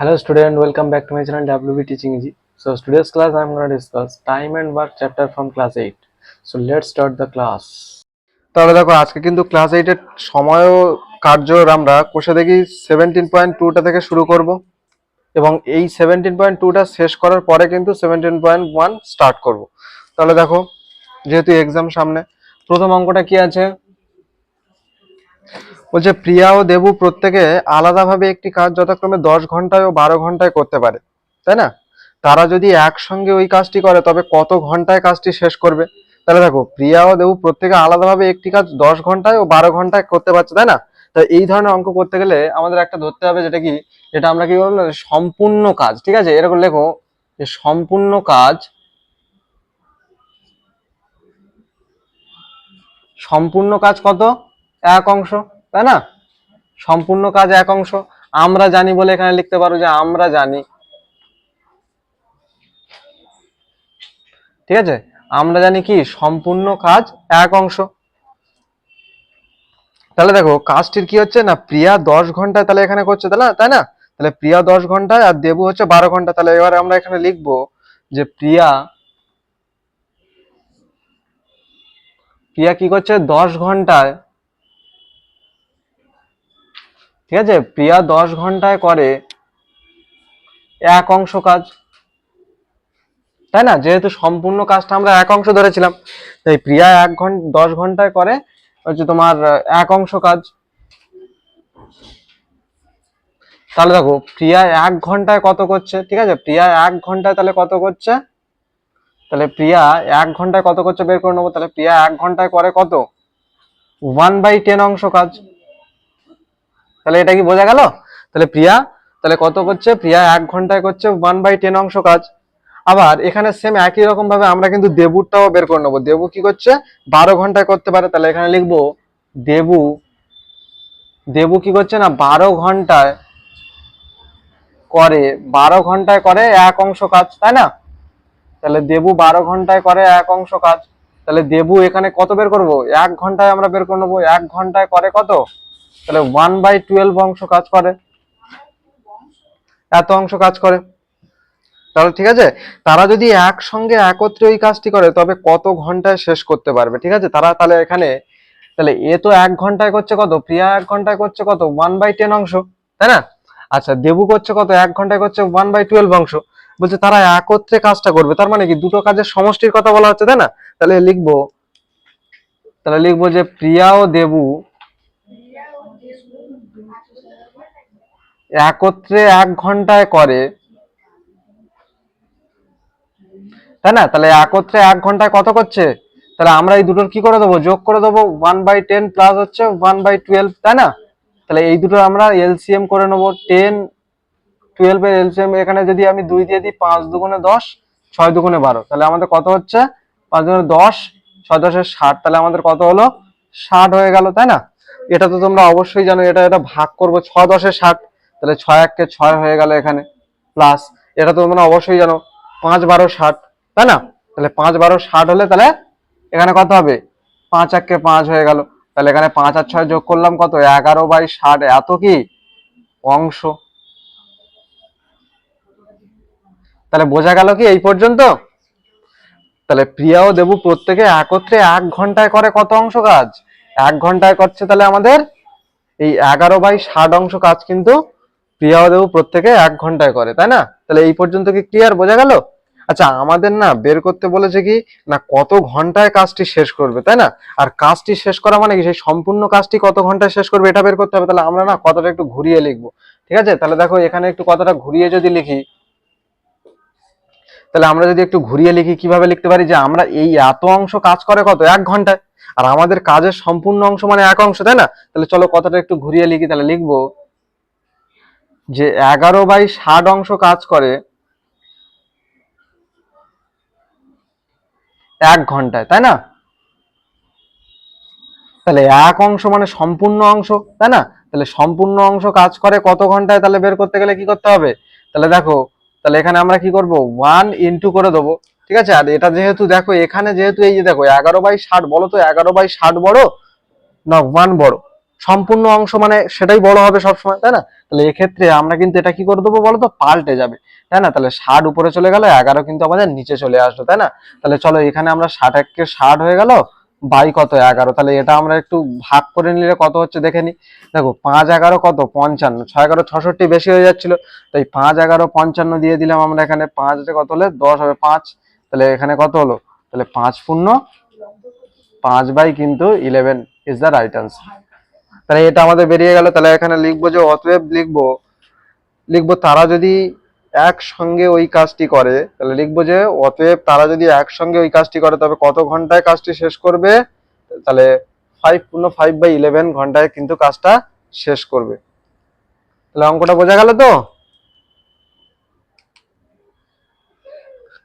Hello student, welcome back to my channel WB Teaching Easy. So today's class I'm going to discuss time and work chapter from class 8. So let's start the class. তাহলে দেখো আজকে কিন্তু class এইটের সময় কার্য আমরা কোষে দেখি সেভেন্টিন পয়েন্ট টুটা থেকে শুরু করব এবং এই সেভেন্টিন পয়েন্ট টুটা শেষ করার পরে কিন্তু সেভেন্টিন পয়েন্ট ওয়ান স্টার্ট করব তাহলে দেখো যেহেতু এক্সাম সামনে প্রথম অঙ্কটা কি আছে বলছে, প্রিয়া ও দেবু প্রত্যেকে আলাদাভাবে একটি কাজ যথাক্রমে দশ ঘন্টায় ও বারো ঘন্টায় করতে পারে। তাই না? তারা যদি একসঙ্গে ওই কাজটি করে, তবে কত ঘন্টায় কাজটি শেষ করবে? তাহলে দেখো, প্রিয়া ও দেবু প্রত্যেকে আলাদাভাবে একটি কাজ দশ ঘন্টায় ও বারো ঘন্টায় করতে পারছে, তাই না? তো এই ধরনের অঙ্ক করতে গেলে আমাদের একটা ধরতে হবে, যেটা কি, যেটা আমরা কি বলব সম্পূর্ণ কাজ, ঠিক আছে? এরকম লেখো, যে সম্পূর্ণ কাজ সম্পূর্ণ কাজ কত? এক অংশ। তাই না? সম্পূর্ণ কাজ এক অংশ। আমরা জানি বলে এখানে লিখতে পারো যে আমরা জানি। ঠিক আছে? আমরা জানি কি? সম্পূর্ণ কাজ এক অংশ। তাহলে দেখো, কাজটির কি হচ্ছে না? প্রিয়া দশ ঘন্টায় তাহলে এখানে করছে তাহলে তাই না? তাহলে প্রিয়া দশ ঘন্টায় আর দেবু হচ্ছে বারো ঘণ্টা। তাহলে এবার আমরা এখানে লিখব যে প্রিয়া প্রিয়া কি করছে? দশ ঘন্টায় ঠিক আছে? প্রিয়া দশ ঘন্টায় করে এক অংশ কাজ। তাই না? যেহেতু সম্পূর্ণ কাজটা আমরা এক অংশ ধরেছিলাম। তাই প্রিয়া এক ঘণ্টা দশ ঘন্টায় করে হচ্ছে তোমার এক অংশ কাজ। তাহলে দেখো, প্রিয়া এক ঘন্টায় কত করছে? ঠিক আছে? প্রিয়া এক ঘন্টায় তাহলে কত করছে? তাহলে প্রিয়া এক ঘন্টায় কত করছে বের করে নেব? তাহলে প্রিয়া এক ঘন্টায় করে কত? ওয়ান বাই টেন অংশ কাজ। তাহলে এটা কি বোঝা গেল? তাহলে প্রিয়া, তাহলে কত করছে? প্রিয়া এক ঘন্টায় করছে ওয়ান বাই টেন অংশ কাজ। আবার এখানে সেম একই রকম ভাবে আমরা কিন্তু দেবুরটাও বের করে নেব। দেবু কি করছে? বারো ঘন্টায় করতে পারে। তাহলে এখানে লিখব, দেবু দেবু কি করছে না, বারো ঘন্টায় করে, বারো ঘন্টায় করে এক অংশ কাজ, তাই না? তাহলে দেবু বারো ঘন্টায় করে এক অংশ কাজ। তাহলে দেবু এখানে কত বের করব? এক ঘন্টায় আমরা বের করে নেব। এক ঘন্টায় করে কত? তাহলে ওয়ান বাই টুয়েলভ অংশ কাজ করে। এত অংশ কাজ করে। তাহলে ঠিক আছে? তারা যদি একসঙ্গে একত্রে ওই কাজটি করে, তবে কত ঘন্টায় শেষ করতে পারবে? ঠিক আছে? তারা তাহলে এখানে, তাহলে এ তো এক ঘন্টায় করছে কত? প্রিয়া এক ঘন্টায় করছে কত? ওয়ান বাই টেন অংশ। তাই না? আচ্ছা দেবু করছে কত? এক ঘন্টায় করছে ওয়ান বাই টুয়েলভ অংশ। বলছে তারা একত্রে কাজটা করবে। তার মানে কি? দুটো কাজের সমষ্টির কথা বলা হচ্ছে, তাই না? তাহলে লিখব তাহলে লিখব যে প্রিয়া ও দেবু একত্রে এক ঘন্টায় করে, তাই না? তাহলে একত্রে এক ঘন্টায় কত করছে? তাহলে আমরা এই দুটোর কি করে দেবো? যোগ করে দেবো ওয়ান বাই টেন প্লাস হচ্ছে ওয়ান বাই টুয়েলভ তাই না? তাহলে এই দুটো আমরা এলসিএম করে নেব। টেন টুয়েলভ এর এলসিএম এখানে যদি আমি দুই দিয়ে দিই, পাঁচ দুগুণে দশ, ছয় দুগুণে বারো, তাহলে আমাদের কত হচ্ছে? পাঁচ দুগুণে দশ, ছয় দশের ষাট, তাহলে আমাদের কত হলো? ষাট হয়ে গেল, তাই না? এটা তো তোমরা অবশ্যই জানো, এটা এটা ভাগ করব ছ দশে ষাট তাহলে ছয় এককে ছয় হয়ে গেল এখানে প্লাস এটা তো তোমরা অবশ্যই জানো, পাঁচ বারো ষাট, তাই না? তাহলে পাঁচ বারো ষাট হলে তাহলে এখানে কত হবে? পাঁচ এককে পাঁচ হয়ে গেল। তাহলে এখানে পাঁচ আর ছয় যোগ করলাম কত? এগারো বাই ষাট, এত কি? অংশ। তাহলে বোঝা গেল কি এই পর্যন্ত? তাহলে প্রিয়া ও দেবু প্রত্যেকে একত্রে এক ঘন্টায় করে কত অংশ কাজ? এক ঘন্টায় করছে তাহলে আমাদের এই এগারো বাই ষাট অংশ কাজ কিন্তু দেবু প্রত্যেকে এক ঘন্টায় করে, তাই না? তাহলে এই পর্যন্ত কি ক্লিয়ার বোঝা গেল? আচ্ছা আমাদের না বের করতে বলেছে কি, না কত ঘন্টায় কাজটি শেষ করবে, তাই না? আর কাজটি শেষ করা মানে কি, সেই সম্পূর্ণ কাজটি কত ঘন্টায় শেষ করবে, এটা বের করতে হবে। তাহলে আমরা না কতটা একটু ঘুরিয়ে লিখব, ঠিক আছে? তাহলে দেখো, এখানে একটু কতটা ঘুরিয়ে যদি লিখি, তাহলে আমরা যদি একটু ঘুরিয়ে লিখি, কীভাবে লিখতে পারি? যে আমরা এই এত অংশ কাজ করে কত? এক ঘন্টায়। আর আমাদের কাজের সম্পূর্ণ অংশ মানে এক অংশ, তাই না? তাহলে চলো কতটা একটু ঘুরিয়ে লিখি, তাহলে লিখব যে এগারো বাই ষাট অংশ কাজ করে এক ঘন্টায়, তাই না? তাহলে এক অংশ মানে সম্পূর্ণ অংশ, তাই না? তাহলে সম্পূর্ণ অংশ কাজ করে কত ঘন্টায় তাহলে বের করতে গেলে কি করতে হবে? তাহলে দেখো, তাহলে এখানে আমরা কি করব? ওয়ান ইন্টু করে দেবো, ঠিক আছে? আর এটা যেহেতু দেখো, এখানে যেহেতু এই যে দেখো, এগারো বাই ষাট বলো তো, এগারো বাই ষাট বড় না, ওয়ান বড়? সম্পূর্ণ অংশ মানে সেটাই বড় হবে সবসময়, তাই না? তাহলে এক্ষেত্রে আমরা কিন্তু এটা কি করে দেবো বলো তো পাল্টে যাবে, তাই না? তাহলে ষাট উপরে চলে গেল, এগারো কিন্তু আমাদের নিচে চলে আসলো, তাই না? তাহলে চলো এখানে আমরা ষাট এককে ষাট হয়ে গেল, বাই কত? এগারো। তাহলে এটা আমরা একটু ভাগ করে নিলে কত হচ্ছে দেখে নি। দেখো, পাঁচ এগারো কত? পঞ্চান্ন। ছয় এগারো ছষট্টি বেশি হয়ে যাচ্ছিল, তাই পাঁচ এগারো পঞ্চান্ন দিয়ে দিলাম আমরা এখানে। পাঁচ কত হলে? দশ হবে পাঁচ। তাহলে এখানে কত হলো? তাহলে পাঁচ শূন্য, পাঁচ বাই কিন্তু eleven is the right answer তাহলে এটা আমাদের বেরিয়ে গেল, তাহলে এখানে লিখব যে অতএব লিখব লিখব তারা যদি একসঙ্গে ওই কাজটি করে, তাহলে লিখব যে অতএব তারা যদি একসঙ্গে ওই কাজটি করে, তবে কত ঘন্টায় কাজটি শেষ করবে? তাহলে ফাইভ পূর্ণ ফাইভ বাই ইলেভেন ঘন্টায় কিন্তু কাজটা শেষ করবে। তাহলে অঙ্কটা বোঝা গেল তো?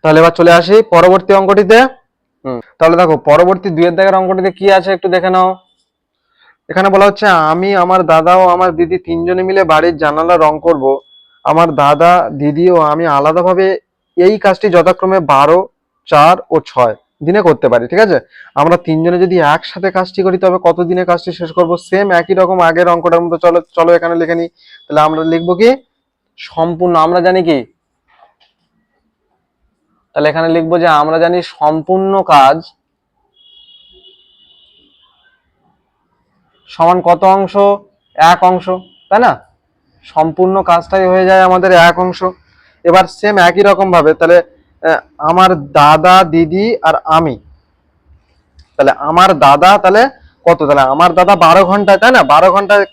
তাহলে এবার চলে আসি পরবর্তী অঙ্কটিতে। হুম, তাহলে দেখো, পরবর্তী দুইয়ের দাগের অঙ্কটিতে কি আছে একটু দেখে নাও। এখানে বলা হচ্ছে, আমি আমার দাদা ও আমার দিদি তিনজনে মিলে বাড়ির জানালা রং করব। আমার দাদা, দিদি ও আমি আলাদাভাবে এই কাজটি যথাক্রমে বারো, চার ও ছয় দিনে করতে পারি, ঠিক আছে? আমরা তিনজনে যদি একসাথে কাজটি করি, তবে কত দিনে কাজটি শেষ করব? সেম একই রকম আগের অঙ্কটার মতো চলো চলো এখানে লিখে নিই। তাহলে আমরা লিখব কি? সম্পূর্ণ, আমরা জানি কি? তাহলে এখানে লিখব যে, আমরা জানি সম্পূর্ণ কাজ সমান কত অংশ? এক অংশ, তাই না? সম্পূর্ণ কাজটাই হয়ে যায় আমাদের এক অংশ। এবার সেম একই রকম ভাবে, তাহলে আমার দাদা, দিদি আর আমি। তাহলে আমার দাদা তাহলে কত? তাহলে আমার দাদা বারো ঘন্টায়, তাই না? বারো ঘন্টায়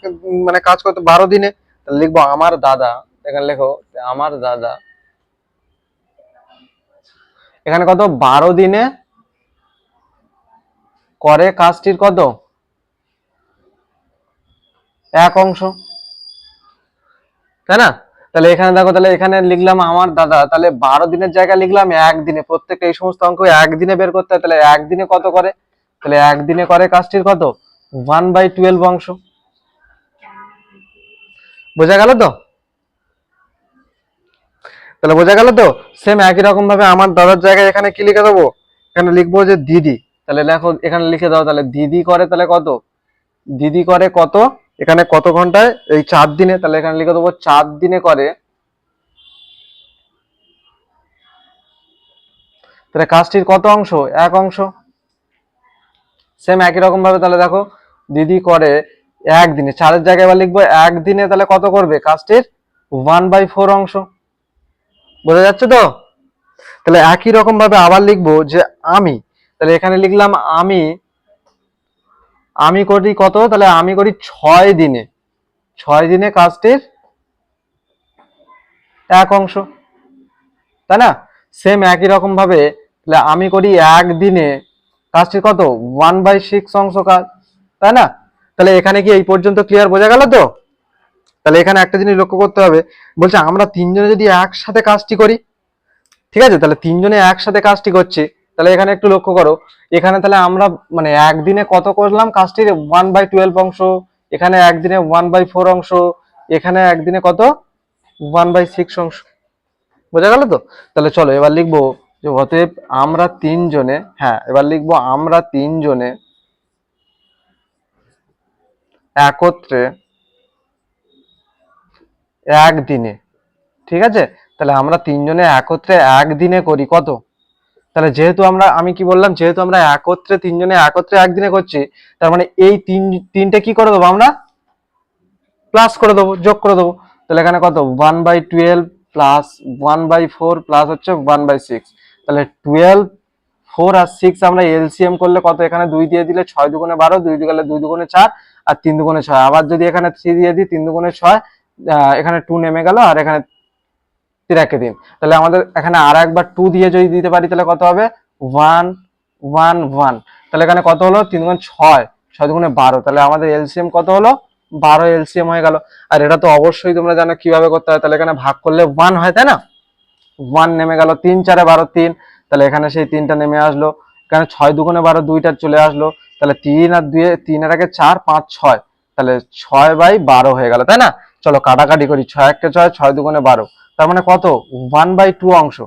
মানে কাজ করতে বারো দিনে। তাহলে লিখব আমার দাদা, এখানে লেখো আমার দাদা। এখানে কত? বারো দিনে করে কাজটির কত? এক অংশ। তাই না? তাহলে এখানে দেখো, তাহলে এখানে লিখলাম আমার দাদা, তাহলে বারো দিনের জায়গায় লিখলাম একদিনে, প্রত্যেকটা এই সমস্ত অঙ্ক একদিনে বের করতে হয়, তাহলে একদিনে কত করে? তাহলে একদিনে করে কাজটির কত? ওয়ান বাই টুয়েলভ অংশ। বোঝা গেল তো? তাহলে বোঝা গেল তো? সেম একই রকম ভাবে আমার দাদার জায়গায় এখানে কি লিখে দেবো? এখানে লিখব যে দিদি। তাহলে দেখো, এখানে লিখে দাও, তাহলে দিদি করে তাহলে কত? দিদি করে কত? এখানে কত ঘন্টায়? এই চার দিনে, তাহলে এখানে লিখে দেবো, চার দিনে করে। তাহলে কাজটির কত অংশ? এক অংশ। সেম একই রকম ভাবে তাহলে দেখো, দিদি করে একদিনে চারের জায়গায় এবার লিখব একদিনে তাহলে কত করবে? কাজটির ওয়ান বাই ফোর অংশ। বোঝা যাচ্ছে তো? তাহলে একই রকম ভাবে আবার লিখব যে আমি। তাহলে এখানে লিখলাম আমি আমি করি কত? তাহলে আমি করি ছয় দিনে। ছয় দিনে কাজটির এক অংশ। তাই না? সেম একই রকম ভাবে তাহলে আমি করি একদিনে কাজটির কত? ওয়ান বাই সিক্স অংশ কাজ। তাই না? তাহলে এখানে কি এই পর্যন্ত ক্লিয়ার বোঝা গেল তো? তাহলে এখানে একটা জিনিস লক্ষ্য করতে হবে। বলছে আমরা তিনজনে যদি একসাথে কাজটি করি, ঠিক আছে? তাহলে তিনজনে একসাথে কাজটি করছি। তাহলে এখানে একটু লক্ষ্য করো, এখানে তাহলে আমরা মানে একদিনে কত করলাম কাজটির? ওয়ান বাই টুয়েলভ অংশ, এখানে একদিনে ওয়ান বাই ফোর অংশ, এখানে একদিনে কত? ওয়ান বাই সিক্স অংশ। বোঝা গেল তো? তাহলে চলো এবার লিখব যে অতএব আমরা তিনজনে হ্যাঁ এবার লিখব আমরা তিনজনে একত্রে একদিনে, ঠিক আছে? তাহলে আমরা তিনজনে একত্রে একদিনে করি কত? তাহলে যেহেতু আমরা, আমি কি বললাম, যেহেতু আমরা একত্রে, তিনজনে একত্রে একদিনে করছি, তার মানে এই তিন, তিনটে কি করে দেবো আমরা? প্লাস করে দেবো, যোগ করে দেবো। তাহলে এখানে কত? One by twelve plus one by four plus হচ্ছে ওয়ান বাই সিক্স তাহলে টুয়েলভ ফোর আর সিক্স আমরা এলসিএম করলে কত? এখানে দুই দিয়ে দিলে ছয় দুগুণে বারো, দুই দুগুণে দুই দুগুণে চার আর তিন দুগুণে ছয়। আবার যদি এখানে থ্রি দিয়ে দিই, তিন দুগুণে ছয় এখানে টু নেমে গেল আর এখানে তিরাকে দিন। তাহলে আমাদের এখানে আর একবার টু দিয়ে যদি দিতে পারি, তাহলে কত হবে? ওয়ান ওয়ান ওয়ান তাহলে এখানে কত হলো? তিন গুণ ছয় ছয় দুগুণে বারো। তাহলে আমাদের এলসিএম কত হলো? বারো এলসিএম হয়ে গেল। আর এটা তো অবশ্যই তোমরা জানো কীভাবে করতে হয়। তাহলে এখানে ভাগ করলে ওয়ান হয়, তাই না? ওয়ান নেমে গেল তিন, চারে বারো, তিন। তাহলে এখানে সেই তিনটা নেমে আসলো। এখানে ছয় দুগুণে বারো, দুইটা চলে আসলো। তাহলে তিন আর দুই তিনের আগে চার, পাঁচ, ছয়। তাহলে ছয় বাই বারো হয়ে গেল, তাই না? চলো কাটাকাটি করি। ছয় একটা ছয় ছয় দুগুণে বারো। তার মানে কত? ওয়ান বাই টু অংশ।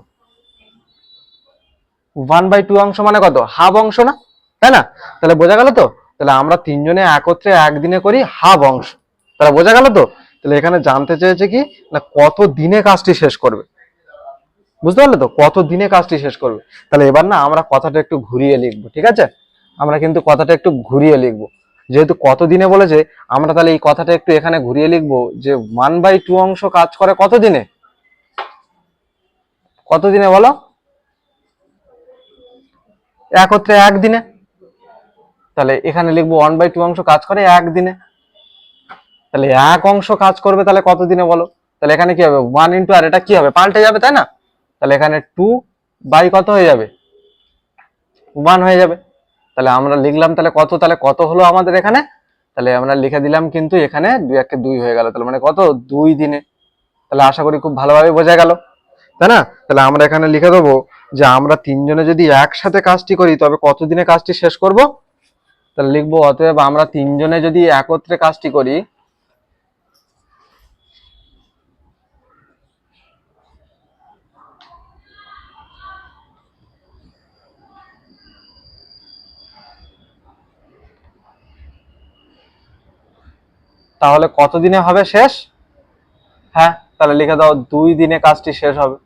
ওয়ান বাই টু অংশ মানে কত? হাফ অংশ না? তাই না? তাহলে বোঝা গেল তো? তাহলে আমরা তিনজনে একত্রে একদিনে করি হাফ অংশ। তাহলে বোঝা গেল তো? তাহলে এখানে জানতে চেয়েছে কি? না, কত দিনে কাজটি শেষ করবে? বুঝতে পারলে তো? কত দিনে কাজটি শেষ করবে? তাহলে এবার না আমরা কথাটা একটু ঘুরিয়ে লিখব, ঠিক আছে? আমরা কিন্তু কথাটা একটু ঘুরিয়ে লিখব। যেহেতু কত দিনে বলেছে, আমরা তাহলে এই কথাটা একটু এখানে ঘুরিয়ে লিখব যে ওয়ান বাই টু অংশ কাজ করে কত দিনে? কত দিনে বলো একত্রে একদিনে। তাহলে এখানে লিখব ওয়ান বাই টু অংশ কাজ করে একদিনে। তাহলে এক অংশ কাজ করবে তাহলে কত দিনে বলো? তাহলে এখানে কি হবে? ওয়ান ইন্টু আর এটা কি হবে? পাল্টে যাবে, তাই না? তাহলে এখানে টু বাই কত হয়ে যাবে? ওয়ান হয়ে যাবে। তাহলে আমরা লিখলাম তাহলে কত? তাহলে কত হলো আমাদের এখানে? তাহলে আমরা লিখে দিলাম কিন্তু এখানে দুই একে দুই হয়ে গেল। তাহলে মানে কত? দুই দিনে। তাহলে আশা করি খুব ভালোভাবে বোঝা গেল। তাই না? তাহলে আমরা এখানে লিখে দেবো যে আমরা তিনজনে যদি একসাথে কাজটি করি, তবে কত দিনে কাজটি শেষ করব? তাহলে লিখব, অতএব আমরা তিনজনে যদি একত্রে কাজটি করি, তাহলে কত দিনে হবে শেষ? হ্যাঁ তাহলে লিখে দাও, দুই দিনে কাজটি শেষ হবে।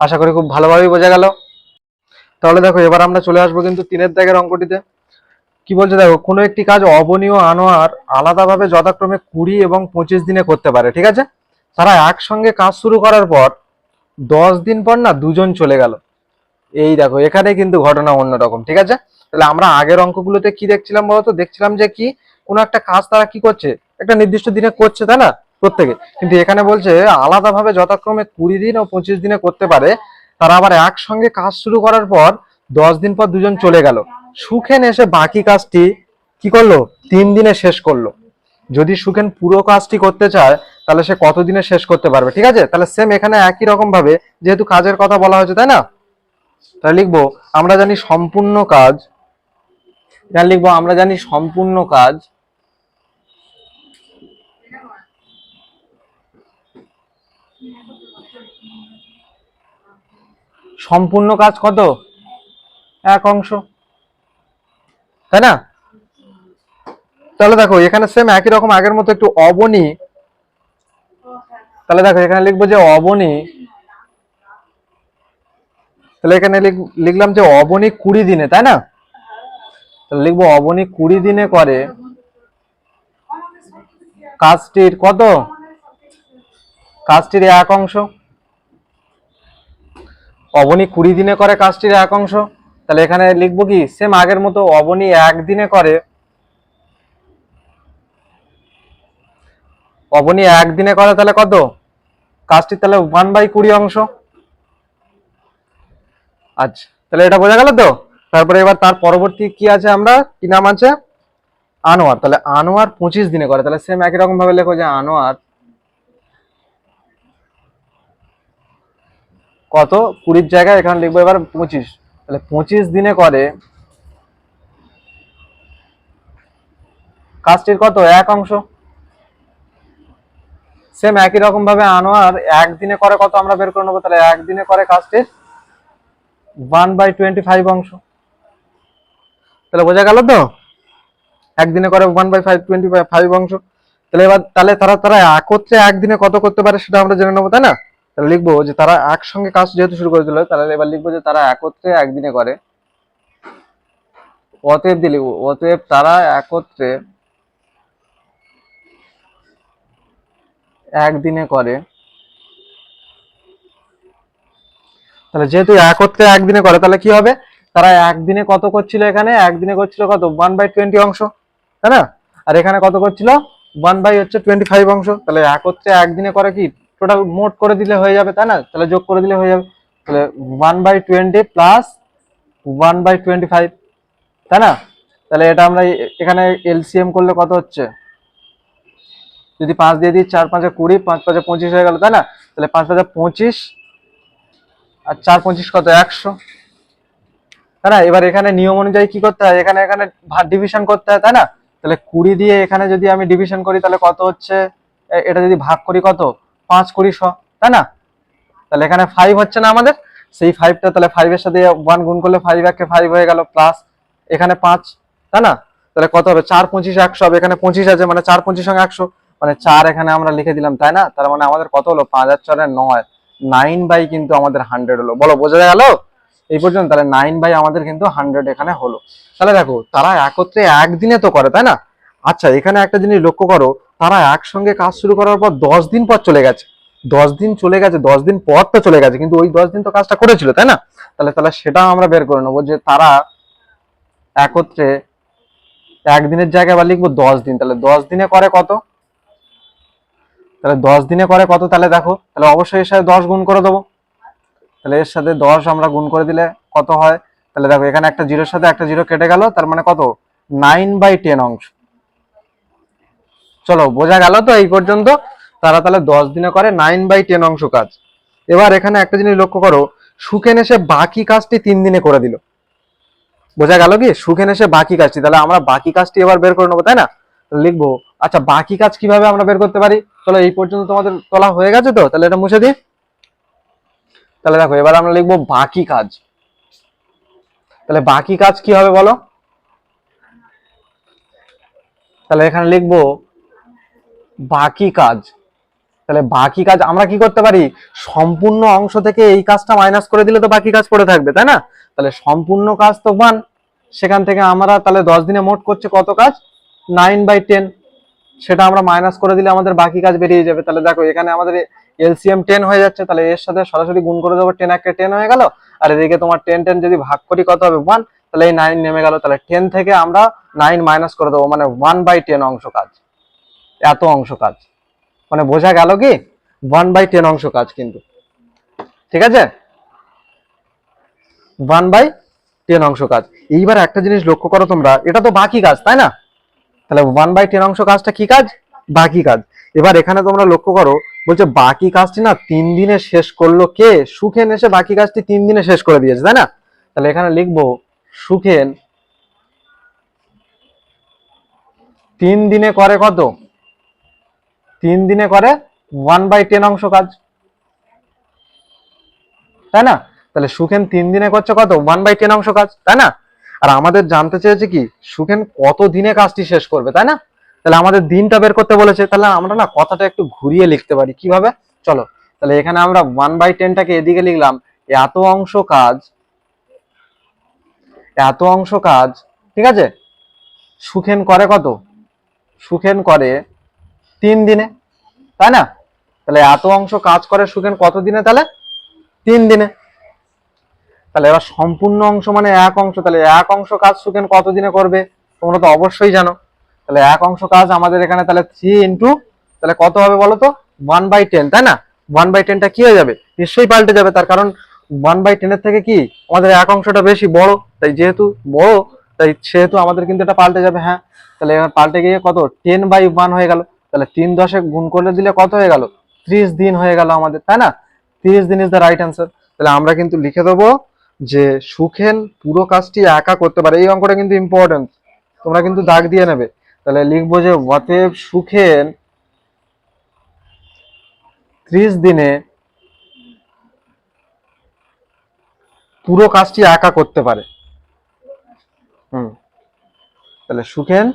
আশা করি খুব ভালোভাবেই বোঝা গেল। তাহলে দেখো, এবার আমরা চলে আসব কিন্তু তিনের দাগের অঙ্কটিতে। কি বলছে দেখো, কোনো একটি কাজ অবনীয় আনোয়ার আলাদাভাবে যথাক্রমে কুড়ি এবং পঁচিশ দিনে করতে পারে, ঠিক আছে? তারা একসঙ্গে কাজ শুরু করার পর দশ দিন পর না দুজন চলে গেল। এই দেখো এখানে কিন্তু ঘটনা অন্যরকম, ঠিক আছে? তাহলে আমরা আগের অঙ্কগুলোতে কি দেখছিলাম বলতো? দেখছিলাম যে কি, কোনো একটা কাজ তারা কি করছে? একটা নির্দিষ্ট দিনে করছে, তাই না? প্রত্যেকে। কিন্তু এখানে বলছে, আলাদাভাবে যথাক্রমে কুড়ি দিন ও পঁচিশ দিনে করতে পারে। তারা আবার একসঙ্গে কাজ শুরু করার পর দশ দিন পর দুজন চলে গেল। সুখেন এসে বাকি কাজটি কি করল? তিন দিনে শেষ করল। যদি সুখেন পুরো কাজটি করতে চায়, তাহলে সে কত দিনে শেষ করতে পারবে? ঠিক আছে? তাহলে সেম এখানে একই রকম ভাবে যেহেতু কাজের কথা বলা হয়েছে, তাই না? তাহলে লিখব, আমরা জানি সম্পূর্ণ কাজ লিখব, আমরা জানি সম্পূর্ণ কাজ সম্পূর্ণ কাজ কত? এক অংশ। তাই না? তাহলে দেখো, এখানে সেম একই রকম আগের মতো একটু অবনী। তাহলে দেখো, এখানে লিখব যে অবনী। তাহলে এখানে লিখ- লিখলাম যে অবনী কুড়ি দিনে, তাই না? তাহলে লিখব অবনী কুড়ি দিনে করে কাজটির কত? কাজটির এক অংশ। অবনী কুড়ি দিনে করে কাজটির এক অংশ। তাহলে এখানে লিখব কি? সেম আগের মতো অবনী একদিনে করে অবনী একদিনে করে তাহলে কত? কাজটির তাহলে ওয়ান বাই কুড়ি অংশ। আচ্ছা তাহলে এটা বোঝা গেল তো? তারপরে এবার তার পরবর্তী কি আছে আমরা? কি নাম আছে? আনোয়ার। তাহলে আনোয়ার পঁচিশ দিনে করে। তাহলে সেম একই রকম ভাবে লেখো যে আনোয়ার কত? কুড়ির জায়গায় এখানে লিখব, এবার পঁচিশ। তাহলে পঁচিশ দিনে করে কাজটির কত? এক অংশ। সেম একই রকম ভাবে আনোয়ার একদিনে করে কত আমরা বের করে নেব? তাহলে একদিনে করে কাজটির ওয়ান বাই টোয়েন্টি ফাইভ অংশ। তাহলে বোঝা গেল তো? একদিনে করে one by five twenty five অংশ। তাহলে এবার তাহলে তারা তারা একত্রে একদিনে কত করতে পারে সেটা আমরা জেনে নেব, তাই না? তাহলে লিখব যে তারা একসঙ্গে কাজ যেহেতু শুরু করে দিল, তাহলে এবার লিখব যে তারা একত্রে একদিনে করে। অতএব দিয়ে লিখব, অতএব তারা একত্রে একদিনে করে। তাহলে যেহেতু একত্রে একদিনে করে, তাহলে কি হবে? তারা একদিনে কত করছিল এখানে? একদিনে করছিল কত? ওয়ান বাই টোয়েন্টি অংশ, তাই না? আর এখানে কত করছিল? ওয়ান বাই হচ্ছে টোয়েন্টি ফাইভ অংশ, তাহলে একত্রে একদিনে করে কি? টোটাল মোট করে দিলে হয়ে যাবে, তাই না? তাহলে যোগ করে দিলে হয়ে যাবে। তাহলে one by twenty plus one by twenty five তাই না? তাহলে এটা আমরা এখানে এলসিএম করলে কত হচ্ছে? যদি পাঁচ দিয়ে দিই, চার পাঁচে কুড়ি, পাঁচ পাঁচে পঁচিশ হয়ে গেল, তাই না? তাহলে পাঁচ পাঁচে পঁচিশ আর চার পঁচিশ কত? একশো। তাই না? এবার এখানে নিয়ম অনুযায়ী কি করতে হয়? এখানে এখানে ডিভিশন করতে হয়, তাই না? তাহলে কুড়ি দিয়ে এখানে যদি আমি ডিভিশন করি, তাহলে কত হচ্ছে? এটা যদি ভাগ করি কত? পাঁচ কুড়ি শ, তাই না? তাহলে এখানে ফাইভ হচ্ছে না আমাদের? সেই ফাইভটা তাহলে ফাইভের সাথে ওয়ান গুণ করলে ফাইভ একে ফাইভ হয়ে গেল প্লাস এখানে পাঁচ, তাই না? তাহলে কত হবে? চার পঁচিশ একশো হবে, এখানে পঁচিশ আছে মানে চার পঁচিশ সঙ্গে একশো মানে চার এখানে আমরা লিখে দিলাম, তাই না? তার মানে আমাদের কত হলো? পাঁচ হাজার চারে নয়। নাইন বাই কিন্তু আমাদের হান্ড্রেড হলো। বলো, বোঝা গেল? এই পর্যন্ত তাহলে নাইন বাই আমাদের কিন্তু হান্ড্রেড এখানে হলো। তাহলে দেখো, তারা একত্রে একদিনে তো করে, তাই না? আচ্ছা এখানে একটা জিনিস লক্ষ্য করো। তারা একসঙ্গে কাজ শুরু করার পর দশ দিন পর চলে গেছে। দশ দিন চলে গেছে, দশ দিন পর তো চলে গেছে, কিন্তু ওই দশ দিন তো কাজটা করেছিল, তাই না? তাহলে তাহলে সেটাও আমরা বের করে নেব যে তারা একত্রে একদিনের জায়গায় বা লিখব দশ দিন, তাহলে দশ দিনে করে কত? তাহলে দশ দিনে করে কত? তাহলে দেখো, তাহলে অবশ্যই এর সাথে দশ গুণ করে দেবো। তাহলে এর সাথে দশ আমরা গুণ করে দিলে কত হয়? তাহলে দেখো, এখানে একটা জিরোর সাথে একটা জিরো কেটে গেল, তার মানে কত? নাইন বাই টেন অংশ। চলো, বোঝা গেল তো এই পর্যন্ত? তারা তাহলে দশ দিনে করে নাইন বাই টেন অংশ কাজ। এবার এখানে একটা জিনিস লক্ষ্য করো, সুখেন এসে বাকি কাজটি তিন দিনে করে দিল। বোঝা গেল কি? সুখেন এসে বাকি কাজটি, তাহলে আমরা বাকি কাজটি এবার বের করে নেব, তাই না? লিখব আচ্ছা বাকি কাজ কীভাবে আমরা বের করতে পারি? চলো, এই পর্যন্ত তোমাদের তোলা হয়ে গেছে তো? তাহলে এটা মুছে দিই। তাহলে দেখো, এবার আমরা লিখব বাকি কাজ। তাহলে বাকি কাজ কি হবে বলো? তাহলে এখানে লিখব বাকি কাজ। তাহলে বাকি কাজ আমরা কি করতে পারি? সম্পূর্ণ অংশ থেকে এই কাজটা মাইনাস করে দিলে তো বাকি কাজ পড়ে থাকবে, তাই না? তাহলে সম্পূর্ণ কাজ তো ওয়ান সেখান থেকে আমরা তাহলে দশ দিনে মোট করছে কত কাজ? নাইন বাই টেন সেটা আমরা মাইনাস করে দিলে আমাদের বাকি কাজ বেরিয়ে যাবে। তাহলে দেখো, এখানে আমাদের এলসিএম টেন হয়ে যাচ্ছে। তাহলে এর সাথে সরাসরি গুণ করে দেবো টেন একটা টেন হয়ে গেল। আর এদিকে তোমার টেন টেন যদি ভাগ করি কত হবে? ওয়ান তাহলে এই নাইন নেমে গেল। তাহলে টেন থেকে আমরা নাইন মাইনাস করে দেবো মানে ওয়ান বাই টেন অংশ কাজ। এত অংশ কাজ। মানে বোঝা গেল কি? ওয়ান বাই টেন অংশ কাজ কিন্তু। ঠিক আছে? ওয়ান বাই টেন অংশ কাজ। এইবার একটা জিনিস লক্ষ্য করো তোমরা, এটা তো বাকি কাজ, তাই না? তাহলে ওয়ান বাই টেন অংশ কাজটা কি কাজ? বাকি কাজ। এবার এখানে তোমরা লক্ষ্য করো, বলছে বাকি কাজটি না তিন দিনে শেষ করল কে? সুখেন এসে বাকি কাজটি তিন দিনে শেষ করে দিয়েছে, তাই না? তাহলে এখানে লিখব, সুখেন তিন দিনে করে কত? তিন দিনে করে ওয়ান বাই টেন অংশ কাজ। তাই না? তাহলে সুখেন তিন দিনে করছে কত? ওয়ান বাই টেন অংশ কাজ, তাই না? আর আমাদের জানতে চেয়েছে কি, সুখেন কত দিনে কাজটি শেষ করবে, তাই না? তাহলে আমাদের দিনটা বের করতে বলেছে, তাহলে আমরা না কথাটা একটু ঘুরিয়ে লিখতে পারি, কীভাবে? চলো, তাহলে এখানে আমরা ওয়ান বাই টেনটাকে এদিকে লিখলাম, এত অংশ কাজ, এত অংশ কাজ, ঠিক আছে? সুখেন করে কত? সুখেন করে তিন দিনে, তাই না? তাহলে এত অংশ কাজ করে সুখেন কত দিনে তাহলে? তিন দিনে। তাহলে এবার সম্পূর্ণ অংশ মানে এক অংশ, তাহলে এক অংশ কাজ সুখেন কত দিনে করবে? তোমরা তো অবশ্যই জানো। তাহলে এক অংশ কাজ আমাদের এখানে তাহলে থ্রি ইন্টু তাহলে কত হবে বলো তো? ওয়ান বাই টেন তাই না? ওয়ান বাই টেনটা কি হয়ে যাবে? নিশ্চয়ই পাল্টে যাবে, তার কারণ ওয়ান বাই টেনের থেকে কি? আমাদের এক অংশটা বেশি বড়, তাই যেহেতু বড়, তাই সেহেতু আমাদের কিন্তু এটা পাল্টে যাবে হ্যাঁ। তাহলে এবার পাল্টে গিয়ে কত? টেন বাই ওয়ান হয়ে গেল। তাহলে তিন দশে গুণ করে দিলে কত হয়ে গেল? ত্রিশ দিন হয়ে গেল আমাদের, তাই না? ত্রিশ দিন ইজ দ্য রাইট অ্যান্সার তাহলে আমরা কিন্তু লিখে দেবো যে সুখেন পুরো কাজটি একা করতে পারে। এই অঙ্কটা কিন্তু ইম্পর্টেন্ট তোমরা কিন্তু দাগ দিয়ে নেবে। তাহলে লিখব যে অতএব সুখেন ত্রিশ দিনে পুরো কাজটি একা করতে পারে। হুম। তাহলে সুখেন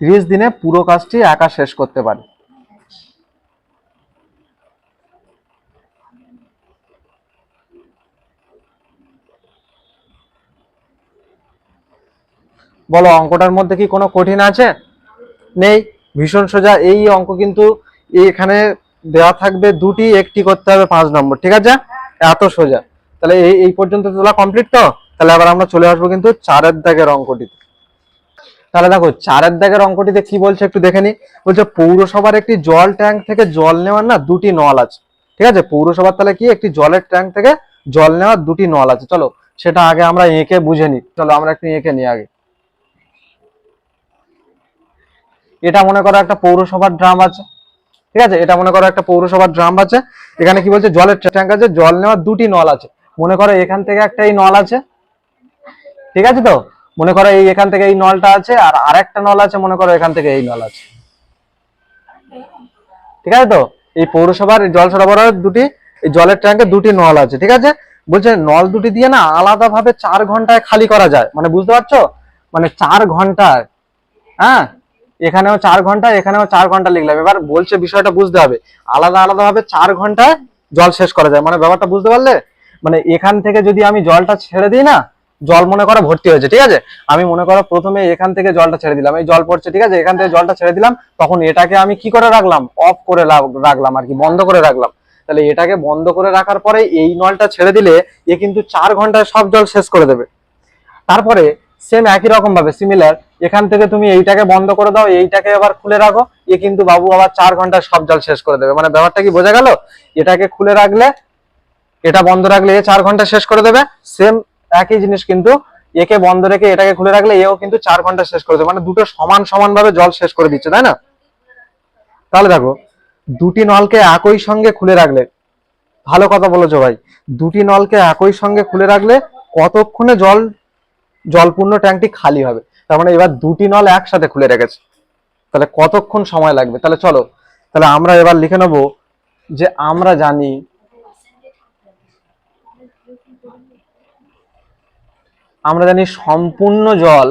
ত্রিশ দিনে পুরো কাজটি একা শেষ করতে পারে। বলো, অঙ্কটার মধ্যে কি কোনো কঠিন আছে? নেই। ভীষণ সোজা, এই অঙ্ক কিন্তু এখানে দেওয়া থাকবে দুটি, একটি করতে হবে পাঁচ নম্বর, ঠিক আছে? এত সোজা। তাহলে এই এই পর্যন্ত তোলা কমপ্লিট তো? তাহলে আবার আমরা চলে আসব কিন্তু চারের দাগের অঙ্কটিতে। তাহলে দেখো, চারের দাগের অঙ্কটিতে কি বলছে একটু দেখে নি। বলছে পৌরসভার একটি জল ট্যাঙ্ক থেকে জল নেওয়ার না দুটি নল আছে। ঠিক আছে? পৌরসভার তাহলে কি? একটি জলের ট্যাঙ্ক থেকে জল নেওয়ার দুটি নল আছে। চলো, সেটা আগে আমরা এঁকে বুঝে নিই চলো, আমরা একটু এঁকে নিই আগে। এটা মনে করো একটা পৌরসভার ড্রাম আছে। ঠিক আছে? এটা মনে করো একটা পৌরসভার ড্রাম আছে। এখানে কি বলছে? জলের ট্যাঙ্ক আছে, জল নেওয়ার দুটি নল আছে। মনে করো এখান থেকে একটা এই নল আছে। ঠিক আছে তো? মনে করো এই এখান থেকে এই নলটা আছে আর আরেকটা নল আছে, মনে করো এখান থেকে এই নল আছে। ঠিক আছে তো? এই পৌরসভার জল সরবরাহের দুটি, এই জলের ট্যাঙ্কে দুটি নল আছে, ঠিক আছে? বলছে নল দুটি দিয়ে না আলাদাভাবে চার ঘন্টায় খালি করা যায়। মানে বুঝতে পারছ? মানে চার ঘন্টায়। হ্যাঁ? এখানেও চার ঘণ্টা এখানেও চার ঘণ্টা লিখলাম। এবার বলছে বিষয়টা বুঝতে হবে। আলাদা আলাদা ভাবে চার ঘন্টায় জল শেষ করা যায়। মানে ব্যাপারটা বুঝতে পারলে? মানে এখান থেকে যদি আমি জলটা ছেড়ে দিই না জল মনে করো ভর্তি হয়েছে, ঠিক আছে? আমি মনে করো প্রথমে এখান থেকে জলটা ছেড়ে দিলাম। এই জল পড়ছে, ঠিক আছে? এখান থেকে জলটা ছেড়ে দিলাম, তখন এটাকে আমি কি করে রাখলাম? অফ করে রাখলাম আর কি, বন্ধ করে রাখলাম। তাহলে এটাকে বন্ধ করে রাখার পরে এই নলটা ছেড়ে দিলে এ কিন্তু চার ঘন্টায় সব জল শেষ করে দেবে। তারপরে সেম একই রকম ভাবে সিমিলার এখান থেকে তুমি এইটাকে বন্ধ করে দাও, এইটাকে আবার খুলে রাখো, এ কিন্তু বাবু আবার চার ঘন্টায় সব জল শেষ করে দেবে। মানে ব্যাপারটা কি বোঝা গেল? এটাকে খুলে রাখলে, এটা বন্ধ রাখলে এ চার ঘণ্টা শেষ করে দেবে। সেম একই জিনিস কিন্তু একে বন্ধ রেখে এটাকে খুলে রাখলে এও কিন্তু চার ঘণ্টা শেষ করে দেবে মানে দুটো সমান সমান ভাবে জল শেষ করে দিচ্ছে, তাই না? তাহলে দেখো, দুটি নলকে একই সঙ্গে খুলে রাখলে, ভালো কথা বলেছ ভাই, দুটি নলকে একই সঙ্গে খুলে রাখলে কতক্ষণে জল, জলপূর্ণ ট্যাঙ্কটি খালি হবে? তার মানে এবার দুটি নল একসাথে খুলে রেখেছে। তাহলে কতক্ষণ সময় লাগবে? তাহলে চলো, তাহলে আমরা এবার লিখে নেব যে আমরা জানি আমরা জানি সম্পূর্ণ জল,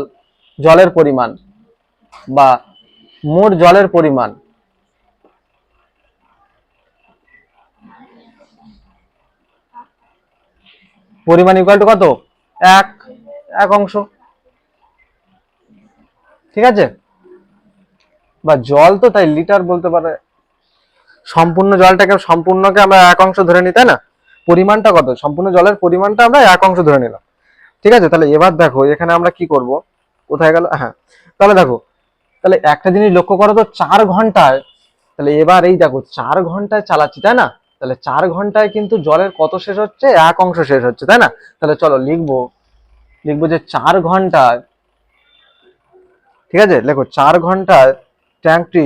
জলের পরিমাণ বা মোট জলের পরিমাণ। পরিমাণ ইকুয়াল টু কত? এক এক অংশ। ঠিক আছে? বা জল তো তাই লিটার বলতে পারে। সম্পূর্ণ জলটাকে সম্পূর্ণকে আমরা এক অংশ ধরে নিই, তাই না? পরিমাণটা কত? সম্পূর্ণ জলের পরিমাণটা আমরা এক অংশ ধরে নিলাম। ঠিক আছে? তাহলে এবার দেখো, এখানে আমরা কি করব? কোথায় গেল? হ্যাঁ তাহলে দেখো, তাহলে একটা জিনিস লক্ষ্য করো তো, চার ঘন্টায়, তাহলে এবার এই দেখো, চার ঘন্টায় চালাচ্ছি, তাই না? তাহলে চার ঘন্টায় কিন্তু জলের কত শেষ হচ্ছে? এক অংশ শেষ হচ্ছে, তাই না? তাহলে চলো লিখব লিখব যে চার ঘন্টায়, ঠিক আছে? দেখো, চার ঘন্টায় ট্যাঙ্কটি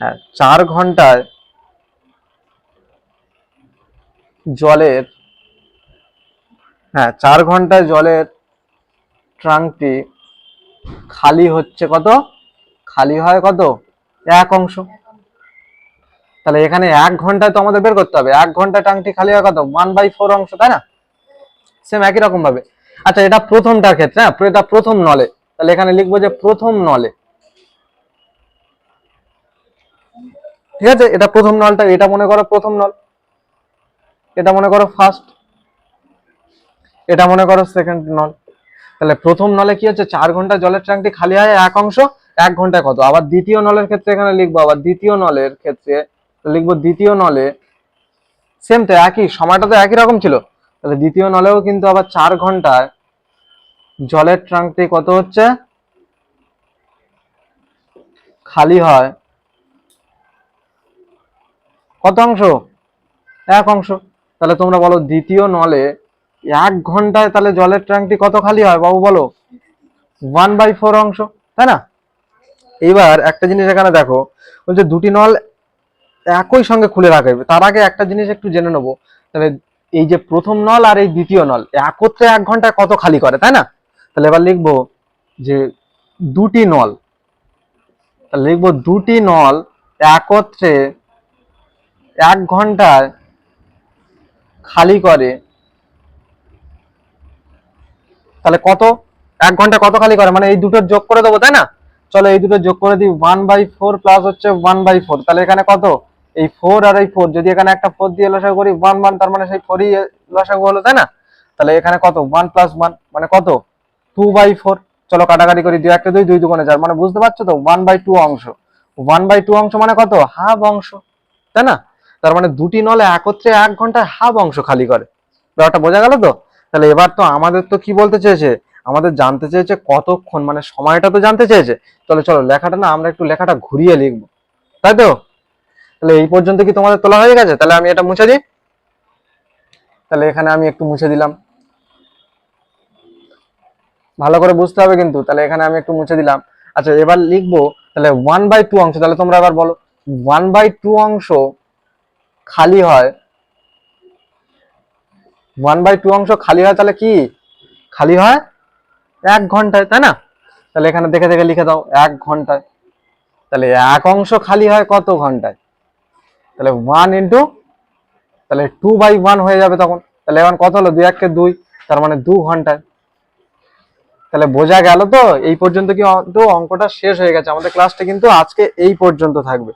হ্যাঁ চার ঘন্টায় জলের হ্যাঁ চার ঘন্টায় জলের ট্রাঙ্কটি খালি হচ্ছে কত? খালি হয় কত? এক অংশ। তাহলে এখানে এক ঘন্টায় তো আমাদের বের করতে হবে। এক ঘন্টায় ট্যাঙ্কটি খালি হয় কত? ওয়ান বাই ফোর অংশ, তাই না? সেম একই রকম ভাবে। আচ্ছা এটা প্রথমটার ক্ষেত্রে হ্যাঁ এটা প্রথম নলে। তাহলে এখানে লিখব যে প্রথম নলে। ঠিক আছে? এটা প্রথম নলটা, এটা মনে করো প্রথম নল। এটা মনে করো ফার্স্ট এটা মনে করো সেকেন্ড নল তাহলে প্রথম নলে কি হচ্ছে? চার ঘণ্টা জলের ট্যাঙ্কটি খালি হয় এক অংশ, এক ঘন্টায় কত? আবার দ্বিতীয় নলের ক্ষেত্রে এখানে লিখব, আবার দ্বিতীয় নলের ক্ষেত্রে লিখব দ্বিতীয় নলে সেম তো একই, সময়টা তো একই রকম ছিল। তাহলে দ্বিতীয় নলেও কিন্তু আবার চার ঘন্টায় জলের ট্রাঙ্কটি কত হচ্ছে? খালি হয় কত অংশ? এক অংশ। তাহলে তোমরা বলো দ্বিতীয় নলে এক ঘন্টায় তাহলে জলের ট্যাঙ্কটি কত খালি হয় বাবু বলো? ওয়ান বাই ফোর অংশ, তাই না? এইবার একটা জিনিস এখানে দেখো বলছে দুটি নল একই সঙ্গে খুলে রাখবে তার আগে একটা জিনিস একটু জেনে নেব। তাহলে এই যে প্রথম নল আর এই দ্বিতীয় নল, একত্রে এক ঘন্টায় কত খালি করে, তাই না? তাহলে এবার লিখব যে দুটি নল, তাহলে লিখব দুটি নল একত্রে এক ঘন্টায় খালি করে তাহলে কত? এক ঘণ্টা কত খালি করে? মানে এই দুটোর যোগ করে দেবো, তাই না? চলো এই দুটো যোগ করে দিই ওয়ান বাই ফোর প্লাস হচ্ছে ওয়ান বাই ফোর তাহলে এখানে কত? এই ফোর আর এই ফোর যদি এখানে একটা ফোর দিয়ে লসাগু করি ওয়ান ওয়ান তার মানে সেই ফোরই লসাগু হলো, তাই না? তাহলে এখানে কত? ওয়ান প্লাস ওয়ান মানে কত? টু বাই ফোর চলো কাটাকাটি করি, দুই একটা দুই দুই দুগুণে চার। মানে বুঝতে পারছ তো? ওয়ান বাই টু অংশ। ওয়ান বাই টু অংশ মানে কত? হাফ অংশ। তাই না? তার মানে দুটি নলে একত্রে এক ঘন্টায় হাফ অংশ খালি করে। ব্যাপারটা বোঝা গেল তো? তাহলে এবার তো আমাদের তো কি বলতে চেয়েছে? আমাদের জানতে চেয়েছে কতক্ষণ মানে সময়টা তো জানতে চেয়েছে। তাহলে চলো লেখাটা না, আমরা একটু লেখাটা ঘুরিয়ে লিখব। তাই তো? তাহলে এই পর্যন্ত কি তোমাদের তোলা হয়ে গেছে? তাহলে আমি এটা মুছে দিই। তাহলে এখানে আমি একটু মুছে দিলাম। ভালো করে বুঝতে হবে কিন্তু, তাহলে এখানে আমি একটু মুছে দিলাম। আচ্ছা এবার লিখব, তাহলে ওয়ান বাই টু অংশ, তাহলে তোমরা এবার বলো। ওয়ান বাই টু অংশ খালি হয় ওয়ান বাই টু অংশ খালি হয় তাহলে কি? খালি হয় এক ঘন্টায়, তাই না? তাহলে এখানে দেখে দেখে লিখে দাও, এক ঘন্টায়। তাহলে এক অংশ খালি হয় কত ঘন্টায়? তাহলে ওয়ান ইন্টু তাহলে টু বাই ওয়ান হয়ে যাবে তখন। তাহলে এখন কত হলো? দুই, এককে দুই, তার মানে দু ঘন্টায়। তাহলে বোঝা গেল তো? এই পর্যন্ত কি অঙ্কটা শেষ হয়ে গেছে। আমাদের ক্লাসটা কিন্তু আজকে এই পর্যন্ত থাকবে।